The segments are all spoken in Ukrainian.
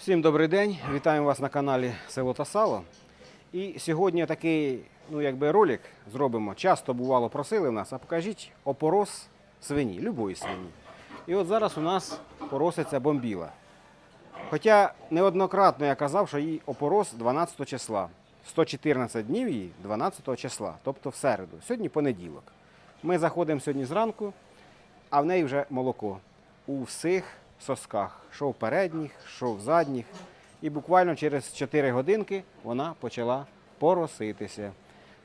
Всім добрий день, вітаємо вас на каналі Село та Сало. І сьогодні такий ну, якби ролик зробимо. Часто бувало просили в нас, а покажіть опорос свині, любої свині. І от зараз у нас пороситься бомбіла. Хоча неоднократно я казав, що їй опорос 12 числа. 114 днів їй 12 числа, тобто в середу. Сьогодні понеділок. Ми заходимо сьогодні зранку, а в неї вже молоко у всіх сосках, що в передніх, що в задніх. І буквально через 4 годинки вона почала пороситися.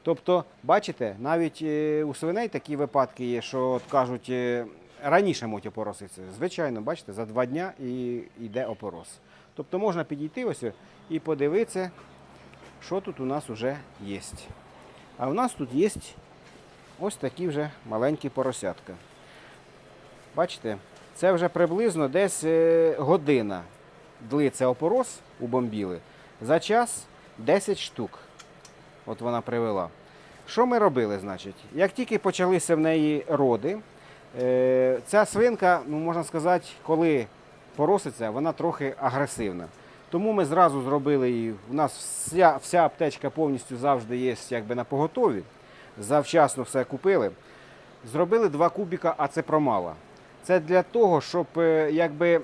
Тобто, бачите, навіть е, у свиней такі випадки є, що от кажуть, е, раніше можуть опороситися. Звичайно, бачите, за два дня і йде опорос. Тобто можна підійти ось і подивитися, що тут у нас вже є. А у нас тут є ось такі вже маленькі поросятка. Бачите, це вже приблизно десь е, година длиться опорос у бомбіли. За час 10 штук. От вона привела. Що ми робили, значить? Як тільки почалися в неї роди, е, ця свинка, ну можна сказати, коли пороситься, вона трохи агресивна. Тому ми зразу зробили її. У нас вся, вся аптечка повністю завжди є якби на поготові. Завчасно все купили. Зробили два кубіка ацепромала. Це для того, щоб е, якби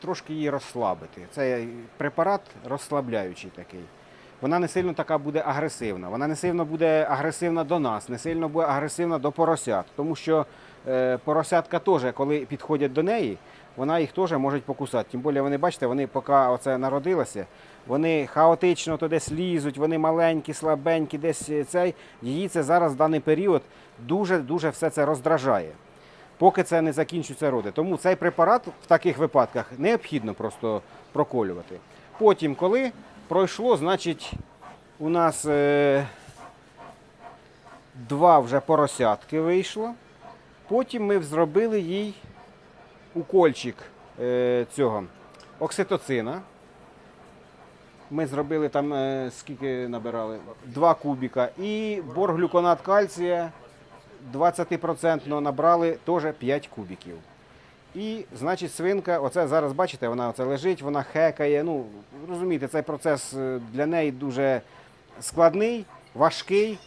трошки її розслабити. Це препарат розслабляючий такий. Вона не сильно така буде агресивна. Вона не сильно буде агресивна до нас, не сильно буде агресивна до поросят. Тому що е, поросятка теж, коли підходять до неї, вона їх теж може покусати. Тим більше вони, бачите, вони поки оце народилися, вони хаотично то десь лізуть, вони маленькі, слабенькі, десь е, цей. Її це зараз в даний період дуже-дуже все це роздражає поки це не закінчуються роди. Тому цей препарат в таких випадках необхідно просто проколювати. Потім, коли пройшло, значить, у нас е, два вже поросятки вийшло. Потім ми зробили їй укольчик е, цього окситоцина. Ми зробили там е, скільки набирали? Два кубіка. І борглюконат кальція 20% набрали теж 5 кубіків. І, значить, свинка, оце зараз бачите, вона оце лежить, вона хекає. Ну, розумієте, цей процес е, для неї дуже складний, важкий,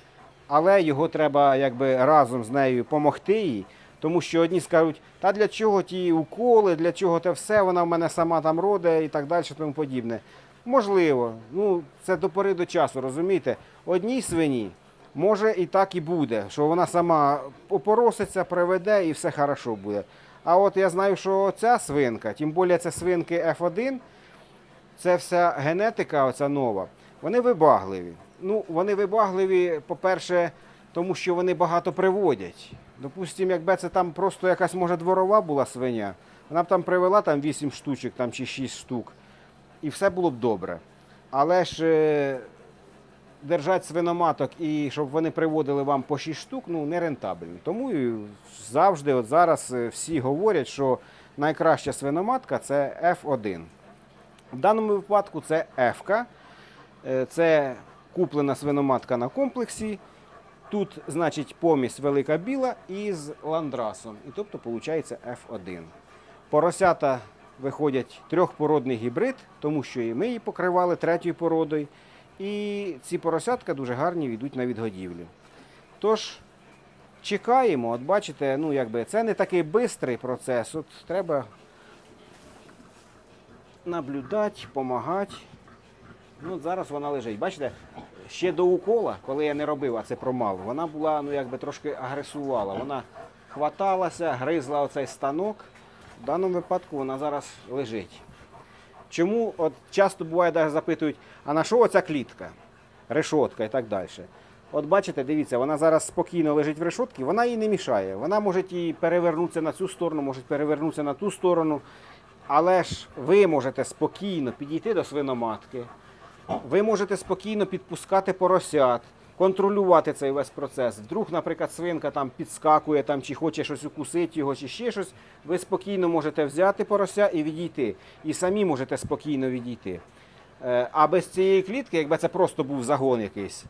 але його треба якби разом з нею допомогти їй. Тому що одні скажуть, та для чого ті уколи, для чого те все, вона в мене сама там роде і так далі, тому подібне. Можливо, ну це до пори до часу, розумієте? Одній свині може і так і буде, що вона сама опороситься, приведе і все хорошо буде. А от я знаю, що ця свинка, тим більше це свинки F1, це вся генетика, оця нова, вони вибагливі. Ну, вони вибагливі, по-перше, тому що вони багато приводять. Допустимо, якби це там просто якась може дворова була свиня, вона б там привела там 8 штучок там, чи 6 штук, і все було б добре. Але ж е, держати свиноматок і щоб вони приводили вам по 6 штук, ну не рентабельно. Тому і завжди, от зараз е, всі говорять, що найкраща свиноматка це F1. В даному випадку це F. Це куплена свиноматка на комплексі. Тут, значить, помість велика біла із ландрасом. І тобто, виходить F1. Поросята виходять трьохпородний гібрид, тому що і ми її покривали третьою породою. І ці поросятка дуже гарні йдуть на відгодівлю. Тож, чекаємо, от бачите, ну якби це не такий швидкий процес. От треба наблюдати, допомагати. Ну, зараз вона лежить. Бачите, ще до укола, коли я не робив, а це промал, вона була ну, якби трошки агресувала. Вона хваталася, гризла оцей станок. В даному випадку вона зараз лежить. Чому от часто буває, навіть запитують, а на що оця клітка, решотка і так далі. От бачите, дивіться, вона зараз спокійно лежить в решотці, вона їй не мішає. Вона може і перевернутися на цю сторону, може перевернутися на ту сторону. Але ж ви можете спокійно підійти до свиноматки, ви можете спокійно підпускати поросят, контролювати цей весь процес. Вдруг, наприклад, свинка там підскакує там, чи хоче щось укусити його, чи ще щось, ви спокійно можете взяти порося і відійти. І самі можете спокійно відійти. Е, А без цієї клітки, якби це просто був загон якийсь,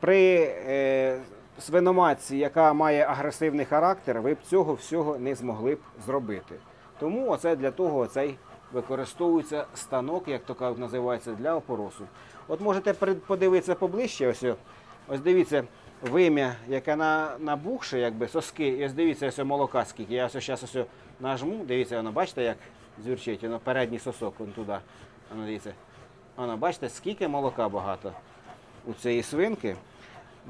при е, свиноматці, яка має агресивний характер, ви б цього всього не змогли б зробити. Тому оце для того цей використовується станок, як то кажуть, називається, для опоросу. От можете подивитися поближче. Ось. Ось дивіться, вим'я, яке на, набухше, якби соски. І ось дивіться, ось молока скільки. Я ось зараз ось нажму, дивіться, воно, бачите, як зюрчить, воно передній сосок вон туди. Воно, дивіться. Воно, бачите, скільки молока багато у цієї свинки.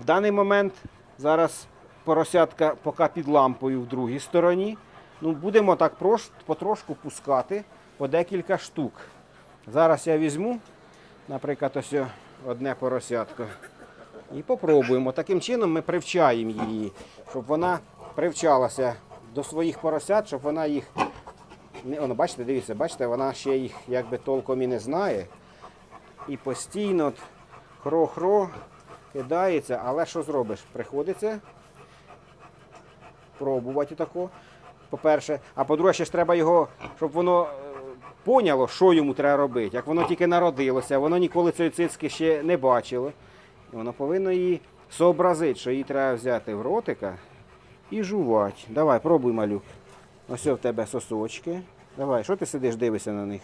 В даний момент зараз поросятка поки під лампою в другій стороні. Ну, будемо так потрошку пускати по декілька штук. Зараз я візьму, наприклад, ось одне поросятко. І попробуємо. Таким чином ми привчаємо її, щоб вона привчалася до своїх поросят, щоб вона їх. Воно, бачите, дивіться, бачите, вона ще їх якби толком і не знає. І постійно хро-хро кидається, але що зробиш? Приходиться пробувати тако. По-перше, а по-друге, ще ж треба його, щоб воно е, поняло, що йому треба робити. Як воно тільки народилося, воно ніколи цієї цицьки ще не бачило. Воно повинно її сообразити, що її треба взяти в ротика і жувати. Давай, пробуй, малюк. Ось в тебе сосочки. Давай, що ти сидиш, дивишся на них?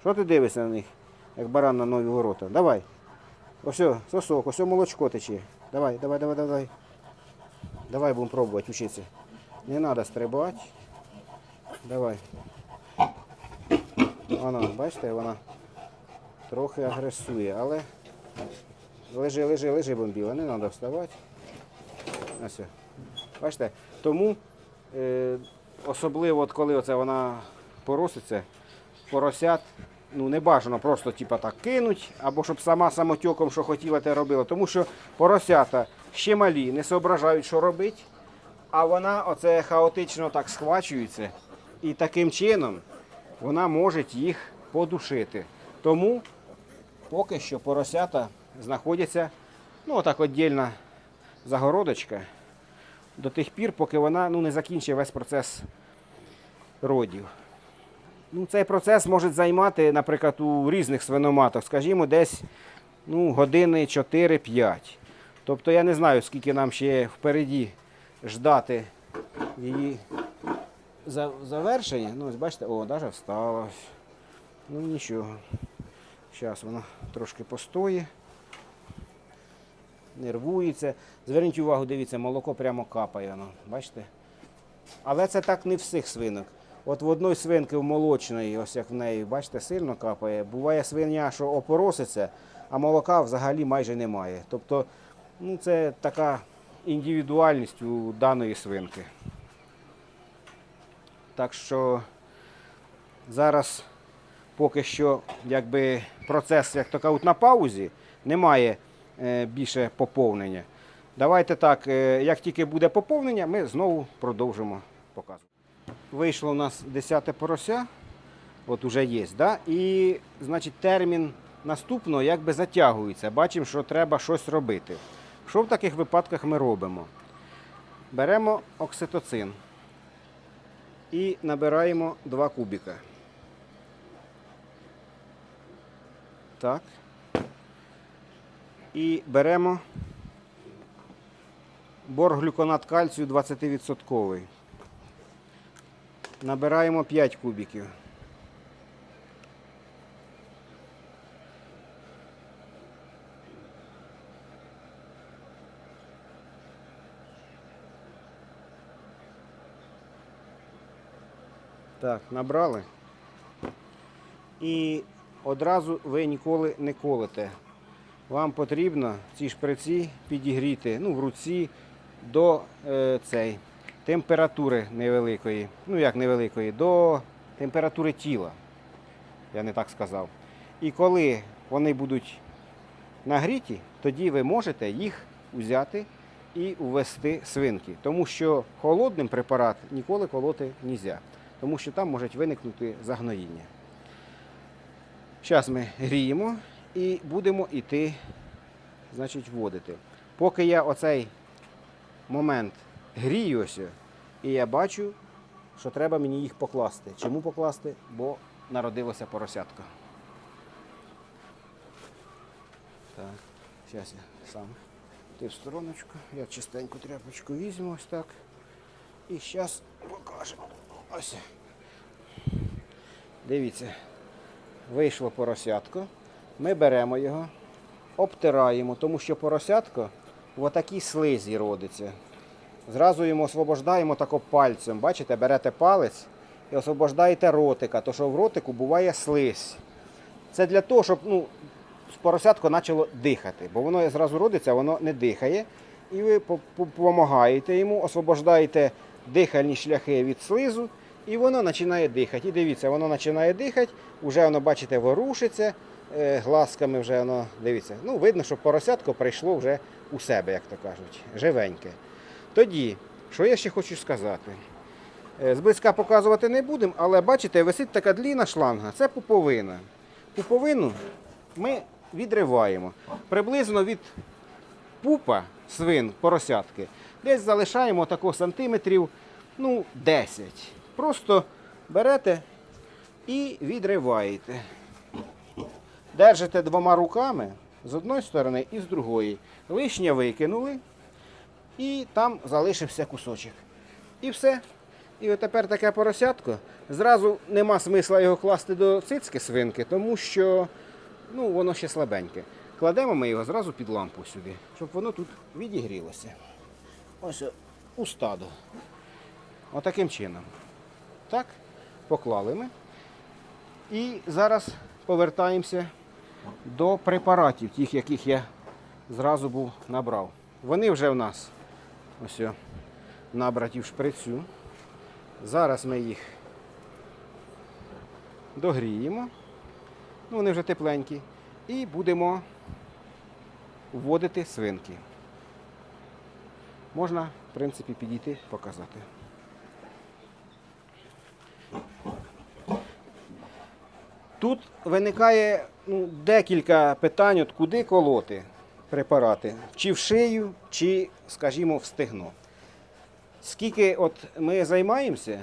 Що ти дивишся на них, як баран на нові ворота? Давай. Ось сосок, ось молочко тече. Давай, давай, давай, давай. Давай будемо пробувати вчитися. Не треба стрибати. Давай. Вона, бачите, вона трохи агресує, але лежи, лежи, лежи бомбіла, не треба вставати. Ось. Бачите? Тому е, особливо, от коли оце вона пороситься, поросят, ну не бажано просто типа, так кинуть, або щоб сама самотьоком, що хотіла, те робила. Тому що поросята ще малі, не соображають, що робити, а вона оце хаотично так схвачується. І таким чином вона може їх подушити. Тому поки що поросята знаходяться, ну отак віддільна загородочка до тих пір, поки вона ну, не закінчить весь процес родів. Ну, цей процес може займати, наприклад, у різних свиноматок, скажімо, десь ну, години 4-5. Тобто я не знаю, скільки нам ще впереді ждати її завершення. Ну, ось бачите, о, навіть встала. Ну нічого. Зараз вона трошки постоє. Нервується. Зверніть увагу, дивіться, молоко прямо капає. Воно, бачите? Але це так не всіх свинок. От в одної свинки в молочної, ось як в неї, бачите, сильно капає. Буває свиня, що опороситься, а молока взагалі майже немає. Тобто, ну, це така індивідуальність у даної свинки. Так що зараз поки що якби, процес, як то кажуть, на паузі, немає більше поповнення. Давайте так, е, як тільки буде поповнення, ми знову продовжимо показувати. Вийшло у нас 10 порося, от уже є, да? і значить термін наступного якби затягується. Бачимо, що треба щось робити. Що в таких випадках ми робимо? Беремо окситоцин і набираємо 2 кубіка. Так. І беремо борглюконат кальцію 20%. Набираємо 5 кубиків. Так, набрали. І одразу ви ніколи не колите. Вам потрібно ці шприці підігріти ну, в руці до е, цей, температури невеликої. Ну як невеликої, до температури тіла. Я не так сказав. І коли вони будуть нагріті, тоді ви можете їх взяти і ввести свинки. Тому що холодним препарат ніколи колоти не можна. Тому що там можуть виникнути загноїння. Зараз ми гріємо і будемо йти, значить, вводити. Поки я оцей момент гріюся, і я бачу, що треба мені їх покласти. Чому покласти? Бо народилося поросятко. Так, зараз я сам ти в стороночку. Я чистеньку тряпочку візьму ось так. І зараз покажемо. Ось. Дивіться, вийшло поросятко. Ми беремо його, обтираємо, тому що поросятко в такій слизі родиться. Зразу йому освобождаємо тако пальцем. Бачите, берете палець і освобождаєте ротика, то що в ротику буває слизь. Це для того, щоб ну, поросятко почало дихати, бо воно зразу родиться, воно не дихає. І ви допомагаєте йому, освобождаєте дихальні шляхи від слизу, і воно починає дихати. І дивіться, воно починає дихати, вже воно, бачите, ворушиться, глазками вже воно, дивіться. Ну, видно, що поросятко прийшло вже у себе, як то кажуть, живеньке. Тоді, що я ще хочу сказати? Е, Зблизька показувати не будемо, але бачите, висить така длінна шланга, це пуповина. Пуповину ми відриваємо. Приблизно від пупа свин, поросятки, десь залишаємо такого сантиметрів ну, 10. Просто берете і відриваєте. Держите двома руками з одної сторони і з другої. Лишнє викинули, і там залишився кусочок. І все. І от тепер таке поросятко. Зразу нема смисла його класти до цицьки свинки, тому що ну, воно ще слабеньке. Кладемо ми його зразу під лампу сюди, щоб воно тут відігрілося. Ось у стадо. Отаким чином. Так, поклали ми. І зараз повертаємося до препаратів, тих, яких я зразу був набрав. Вони вже в нас ось набраті в шприцю. Зараз ми їх догріємо. Ну, вони вже тепленькі. І будемо вводити свинки. Можна, в принципі, підійти показати. Тут виникає ну, декілька питань, от куди колоти препарати, чи в шию, чи, скажімо, в стегно. Скільки от ми займаємося,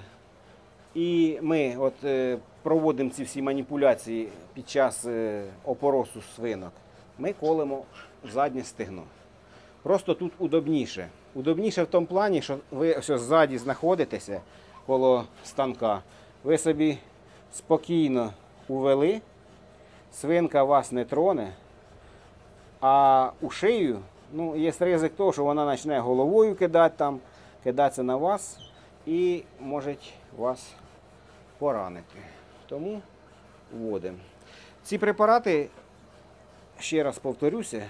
і ми от, е, проводимо ці всі маніпуляції під час е, опоросу свинок, ми колемо заднє стегно. Просто тут удобніше. Удобніше в тому плані, що ви ось ззаді знаходитеся коло станка. Ви собі спокійно увели, свинка вас не троне, а у шию ну, є ризик того, що вона почне головою кидати там, кидатися на вас і може вас поранити. Тому вводимо. Ці препарати, ще раз повторюся,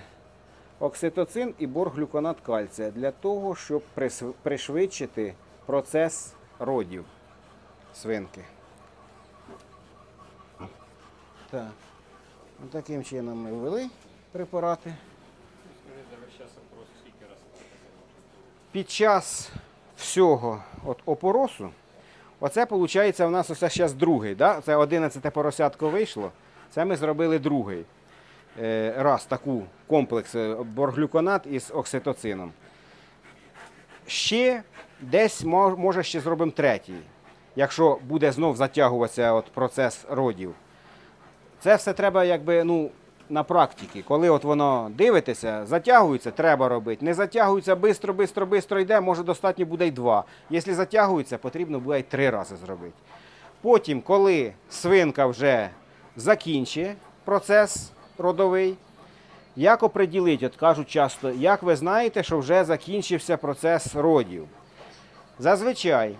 окситоцин і борглюконат кальція для того, щоб пришвидшити процес родів свинки. Так. Ну, Таким чином ми ввели препарати. Під час всього от опоросу, оце виходить у нас ось зараз другий. Да? Це 11 поросятко вийшло. Це ми зробили другий е, раз таку комплекс е, борглюконат із окситоцином. Ще десь може ще зробимо третій, якщо буде знов затягуватися от процес родів. Це все треба якби, ну, на практиці. Коли от воно дивитеся, затягується, треба робити. Не затягується, бистро, бистро, бистро йде, може достатньо буде й два. Якщо затягується, потрібно буде й три рази зробити. Потім, коли свинка вже закінчує процес родовий, як оприділити, от кажуть часто, як ви знаєте, що вже закінчився процес родів? Зазвичай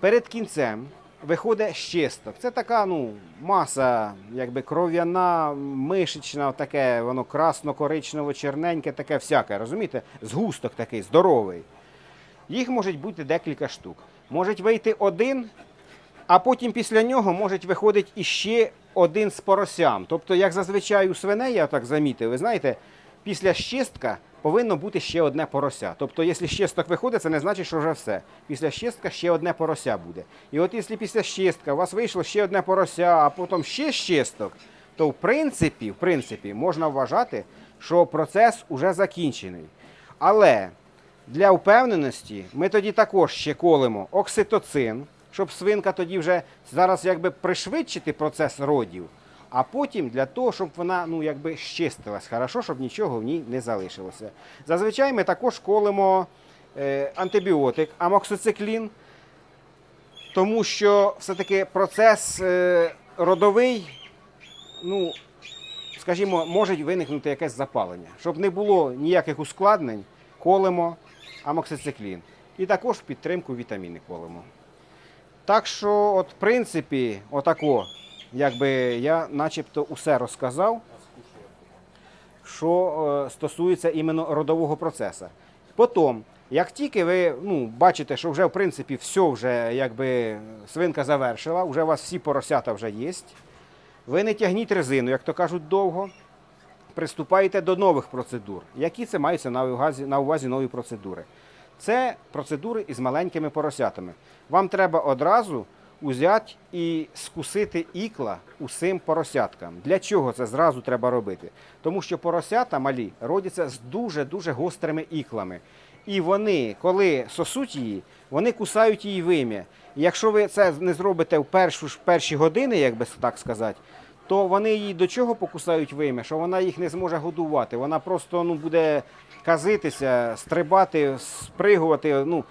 перед кінцем виходить щисток. Це така ну, маса, якби кров'яна, мишечна, таке, воно красно-коричнево-черненьке, таке всяке, розумієте? Згусток такий, здоровий. Їх може бути декілька штук. Можуть вийти один, а потім після нього може виходити іще один з поросям. Тобто, як зазвичай у свиней, я так замітив, ви знаєте, після щистка повинно бути ще одне порося. Тобто, якщо щисток виходить, це не значить, що вже все. Після щистка ще одне порося буде. І от якщо після щистка у вас вийшло ще одне порося, а потім ще щисток, то в принципі, в принципі можна вважати, що процес уже закінчений. Але для впевненості ми тоді також ще колемо окситоцин, щоб свинка тоді вже зараз якби пришвидшити процес родів, а потім для того, щоб вона ну, якби щистилась хорошо, щоб нічого в ній не залишилося. Зазвичай ми також колемо е, антибіотик, амоксициклін, тому що все-таки процес е, родовий, ну, скажімо, може виникнути якесь запалення. Щоб не було ніяких ускладнень, колемо амоксициклін. І також підтримку вітаміни колемо. Так що, от, в принципі, отако, якби я начебто усе розказав, що е, стосується іменно родового процесу. Потім, як тільки ви ну, бачите, що вже в принципі все вже якби свинка завершила, вже у вас всі поросята вже є, ви не тягніть резину, як то кажуть, довго. Приступаєте до нових процедур. Які це маються на увазі, на увазі нові процедури? Це процедури із маленькими поросятами. Вам треба одразу узяти і скусити ікла усім поросяткам. Для чого це зразу треба робити? Тому що поросята малі родяться з дуже-дуже гострими іклами. І вони, коли сосуть її, вони кусають її вим'я. Якщо ви це не зробите в першу ж перші години, як би так сказати, то вони її до чого покусають вим'я, що вона їх не зможе годувати. Вона просто ну, буде казитися, стрибати, спригувати. Ну,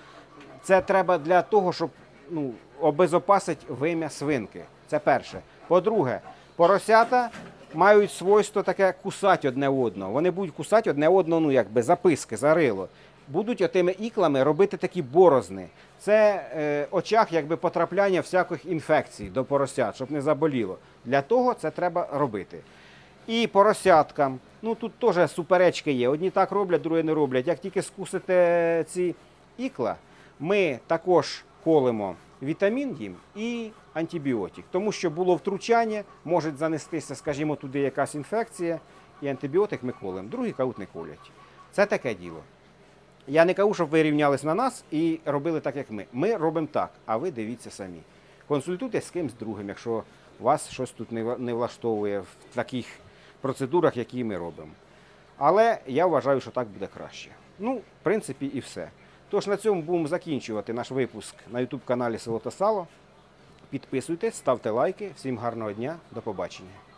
це треба для того, щоб ну, обезопасити вим'я свинки. Це перше. По-друге, поросята мають свойство таке кусати одне одного. Вони будуть кусати одне одного, ну якби записки, зарило. Будуть отими іклами робити такі борозни. Це е, очах якби потрапляння всяких інфекцій до поросят, щоб не заболіло. Для того це треба робити. І поросяткам. Ну тут теж суперечки є. Одні так роблять, другі не роблять. Як тільки скусите ці ікла, ми також колемо вітамін їм і антибіотик. Тому що було втручання, може занестися, скажімо, туди якась інфекція, і антибіотик ми колемо. Другі кажуть, не колять. Це таке діло. Я не кажу, щоб ви рівнялись на нас і робили так, як ми. Ми робимо так, а ви дивіться самі. Консультуйтесь з кимсь другим, якщо вас щось тут не влаштовує в таких процедурах, які ми робимо. Але я вважаю, що так буде краще. Ну, в принципі, і все. Тож на цьому будемо закінчувати наш випуск на YouTube каналі Село та Сало. Підписуйтесь, ставте лайки. Всім гарного дня, до побачення.